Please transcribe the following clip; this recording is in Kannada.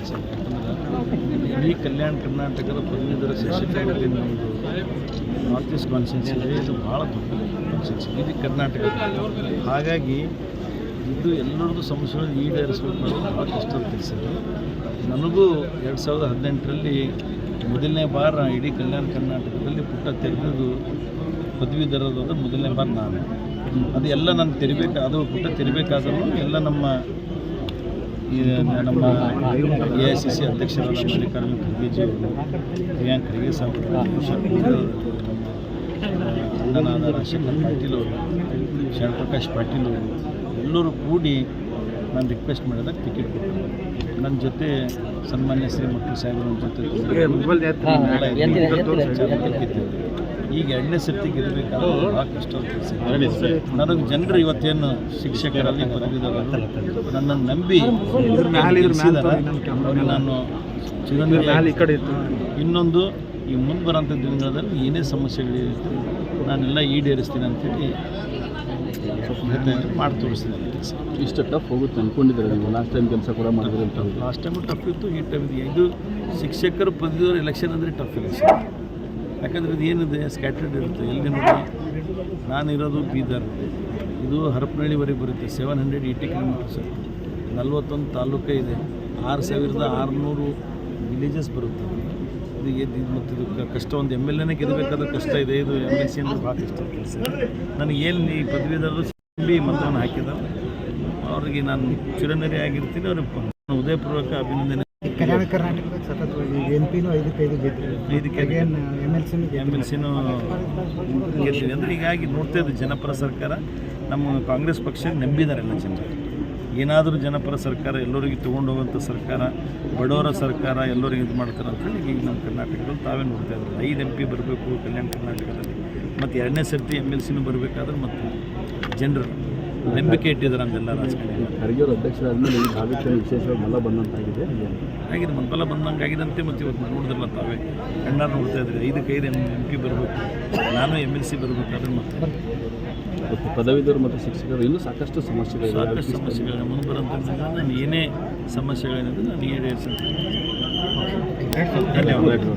ಯಾಕಂದ್ರೆ ಇಡೀ ಕಲ್ಯಾಣ ಕರ್ನಾಟಕದ ಪದವೀಧರ ಶಿಕ್ಷಕರಲ್ಲಿ ನಮ್ಮದು ನಾರ್ತ್ ಈಸ್ಟ್ ಕಾನ್ಸ್ಟಿಟ್ಯೂನ್ಸಿ ಇದೆ. ಇದು ಭಾಳ ದೊಡ್ಡ ಕಾನ್ಸ್ಟಿಟ್ಯೂನ್ಸಿ ಇಡೀ ಕರ್ನಾಟಕ. ಹಾಗಾಗಿ ಇದು ಎಲ್ಲರದ್ದು ಸಮಸ್ಯೆಗಳನ್ನು ಈಡೇರಿಸಬೇಕು ಅನ್ನೋದು ಭಾಳ ಕಷ್ಟದ ಕೆಲಸ. ನನಗೂ ಎರಡು ಸಾವಿರದ ಹದಿನೆಂಟರಲ್ಲಿ ಮೊದಲನೇ ಬಾರ ಇಡೀ ಕಲ್ಯಾಣ ಕರ್ನಾಟಕದಲ್ಲಿ ಪುಟ್ಟ ತೆರೆದು ಪದವೀಧರರಾದ ಮೊದಲನೇ ಬಾರ ನಾನು. ಅದು ಎಲ್ಲ ನಾನು ತೆರಿಬೇಕು, ಅದು ಪುಟ್ಟ ತೆರಿಬೇಕಾದ್ರೂ ಎಲ್ಲ ನಮ್ಮ ನಮ್ಮ ಎ ಐ ಸಿ ಸಿ ಅಧ್ಯಕ್ಷರಾದ ಮಲ್ಲಿಕಾರ್ಜುನ ಖರ್ಗೆಜಿ ಪ್ರಿಯಾಂಕ್ ಖರ್ಗೆ ಸಾಹೇಬರು ಅಣ್ಣನಾದ ರಾಜಶೇಖರ್ ಪಾಟೀಲ್ ಅವರು ಶರಣಪ್ರಕಾಶ್ ಪಾಟೀಲ್ ಅವರು, ಎಲ್ಲರೂ ಕೂಡಿ ನಾನು ರಿಕ್ವೆಸ್ಟ್ ಮಾಡಿದಾಗ ಟಿಕೆಟ್ ಕೊಟ್ಟರು ನನ್ನ ಜೊತೆ ಸನ್ಮಾನ್ಯ ಶ್ರೀ ಮಕ್ಕಳು ಸಾಹೇಬರ ಜೊತೆ ಈಗ ಎರಡನೇ ಸರ್ತಿ ಗೆಲ್ಲಬೇಕಾದ್ರೆ ಭಾಳ ಕಷ್ಟ ನನಗೆ ಜನರು ಇವತ್ತೇನು ಶಿಕ್ಷಕರಲ್ಲಿ ಬರೆದಿದ್ದಾರೆ ನನ್ನನ್ನು ನಂಬಿ. ಅವ್ರಿಗೆ ನಾನು ಚಿರಂಜೀವಿ ಇನ್ನೊಂದು ಈ ಮುಂದೆ ಬರೋಂಥ ದಿನಗಳಲ್ಲಿ ಏನೇ ಸಮಸ್ಯೆಗಳಿರುತ್ತೆ ನಾನೆಲ್ಲ ಈಡೇರಿಸ್ತೀನಿ ಅಂತೇಳಿ ಮಾಡಿ ತೋರಿಸ್ತೀನಿ. ಕೆಲಸ ಇಷ್ಟು ಟಫ್ ಹೋಗುತ್ತೆ ಅನ್ಕೊಂಡಿದ್ದಾರೆ ನೀವು? ಲಾಸ್ಟ್ ಟೈಮ್ ಕೆಲಸ ಕೂಡ ಮಾಡಿದ್ರೆ ಅಂತ. ಲಾಸ್ಟ್ ಟೈಮು ಟಫ್ ಇತ್ತು ಈ ಟೈಮ್ ಇದೆ ಇದು ಶಿಕ್ಷಕರ ಪದವೀಧರ ಎಲೆಕ್ಷನ್ ಅಂದರೆ ಟಫ್ ಎಲೆಕ್ಷನ್ ಯಾಕಂದರೆ ಇದು ಏನಿದೆ ಸ್ಕ್ಯಾಟರ್ಡ್ ಇರುತ್ತೆ. ಎಲ್ಲಿ ನೋಡಿ ನಾನಿರೋದು ಬೀದರ್. ಇದು ಹರಪನಹಳ್ಳಿವರೆಗೆ ಬರುತ್ತೆ ಸೆವೆನ್ ಹಂಡ್ರೆಡ್ ಏಯ್ಟಿ ಕಿಲೋಮೀಟರ್ಸ್ ನಲ್ವತ್ತೊಂದು ತಾಲೂಕು ಇದೆ. ಆರು ಸಾವಿರದ ಆರುನೂರು ವಿಲೇಜಸ್ ಬರುತ್ತೆ. ಇದು ಎದ್ದು ಇದು ಮತ್ತು ಇದು ಕಷ್ಟ ಒಂದು ಎಂ ಎಲ್ ಎನೇ ಗೆಲ್ಲಬೇಕಾದ್ರೆ ಕಷ್ಟ ಇದೆ. ಇದು ಎಂ ಎಲ್ ಸಿ ಅಂದ್ರೆ ಭಾಳ ಕಷ್ಟ ಕೆಲಸ. ನನಗೆ ಏನು ಈ ಪದವೀಧರರು ನಂಬಿ ಮತವನ್ನು ಹಾಕಿದ್ದಾರೆ ಅವರಿಗೆ ನಾನು ಚಿರನರಿ ಆಗಿರ್ತೀನಿ ಅವ್ರಿಗೆ ನಾನು ಉದಯಪೂರ್ವಕ ಅಭಿನಂದನೆ. ಕಲ್ಯಾಣ ಕರ್ನಾಟಕದ ಸತತ ಎಂ ಪಿನೂ ಐದಕ್ಕೈದು ಗೆದ್ದರು ಇದಕ್ಕೆ ಎಂ ಎಲ್ ಸಿನೂ ಎಂ ಎಲ್ ಸಿನೂ ಗೆದ್ದಿದೆ. ಅಂದರೆ ಹೀಗಾಗಿ ನೋಡ್ತಾ ಇದ್ದು ಜನಪರ ಸರ್ಕಾರ ನಮ್ಮ ಕಾಂಗ್ರೆಸ್ ಪಕ್ಷ ನಂಬಿದ್ದಾರೆ ಎಲ್ಲ ಜನರು. ಏನಾದರೂ ಜನಪರ ಸರ್ಕಾರ ಎಲ್ಲರಿಗೂ ತೊಗೊಂಡು ಹೋಗುವಂಥ ಸರ್ಕಾರ ಬಡವರ ಸರ್ಕಾರ ಎಲ್ಲರಿಗೂ ಇದು ಮಾಡ್ತಾರೆ ಅಂತೇಳಿ ಈಗ ನಮ್ಮ ಕರ್ನಾಟಕದಲ್ಲಿ ತಾವೇ ನೋಡ್ತಾ ಇದ್ದಾರೆ. ಐದು ಎಂ ಪಿ ಬರಬೇಕು ಕಲ್ಯಾಣ ಕರ್ನಾಟಕದಲ್ಲಿ. ಮತ್ತು ಎರಡನೇ ಸರ್ತಿ ಎಂ ಎಲ್ ಸಿನೂ ಬರಬೇಕಾದ್ರೆ ಮತ್ತು ಜನರು ನಂಬಿಕೆ ಇಟ್ಟಿದ್ದಾರೆ ಅಂತೆಲ್ಲ ರಾಜಕಾರಣಿ. ಖರ್ಗೆ ಅವರು ಅಧ್ಯಕ್ಷರಾದ್ಮೇಲೆ ಈ ಭಾಗಕ್ಕೆ ವಿಶೇಷವಾಗಿ ಬಂದಂತಾಗಿದೆ. ಆಗಿದೆ ಮಂತ್ಬಲ ಬಂದಂಗೆ ಆಗಿದಂತೆ ಮತ್ತು ಇವತ್ತು ನೋಡಿದ್ರಲ್ಲ ತಾವೇ. ಕಣ್ಣಾರು ನೋಡ್ತಾ ಇದ್ರಿ ಐದಕ್ಕೆ ಐದು ಎಂ ಎಂ ಪಿ ಬರಬೇಕು ನಾನು ಎಂ ಎಲ್ ಸಿ ಬರಬೇಕಾದ್ರೆ ಮತ್ತೆ ಮತ್ತು ಪದವೀಧರು ಮತ್ತು ಶಿಕ್ಷಕರು ಇನ್ನೂ ಸಾಕಷ್ಟು ಸಮಸ್ಯೆಗಳು ಸಾಕಷ್ಟು ಸಮಸ್ಯೆಗಳಿವೆ. ಮುಂದೆ ಬರೋಂಥ ನಾನು ಏನೇ ಸಮಸ್ಯೆಗಳೇನಿದೆ ನಾನು ಈಡೇರಿಸಿ ಧನ್ಯವಾದ